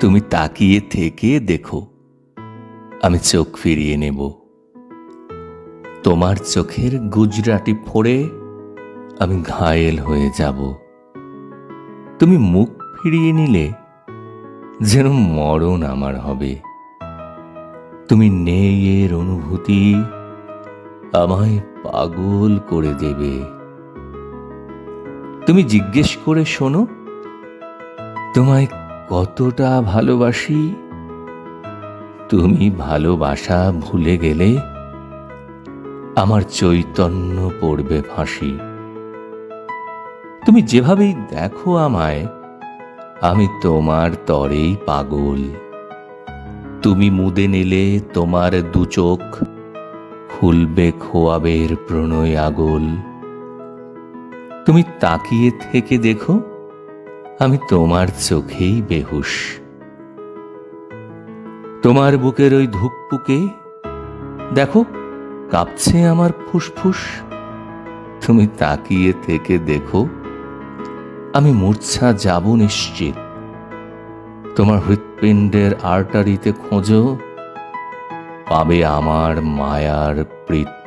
তুমি তাকিয়ে থেকে দেখো। আমি চোখ ফিরিয়ে নেব। তোমার চোখের গুজরাটি ফোড়ে আমি ঘায়েল হয়ে যাব। তুমি মুখ ফিরিয়ে নিলে যেন মরণ আমার হবে। তুমি নেই এর অনুভূতি আমায় পাগল করে দেবে। তুমি জিজ্ঞেস করে শোনো, তোমায় কতটা ভালোবাসি? তুমি ভালোবাসা ভুলে গেলে আমার চৈতন্য পড়বে ফাঁসি। তুমি যেভাবেই দেখো আমায়, আমি তোমার তরেই পাগল। তুমি মুদে নিলে তোমার দু চোখ, খুলবে খোয়াবের প্রণয় আগল। তুমি তাকিয়ে থেকে দেখো আমি তোমার চোখেই বেহুশ। তোমার বুকের ওই ধুকপুকে, দেখো, কাঁপছে আমার ফুসফুস। তুমি তাকিয়ে থেকে দেখো, আমি মূর্ছা যাব নিশ্চিত। তোমার হৃৎপিণ্ডের আর্টারিতে খোঁজো, পাবে আমার মায়ার প্রীত।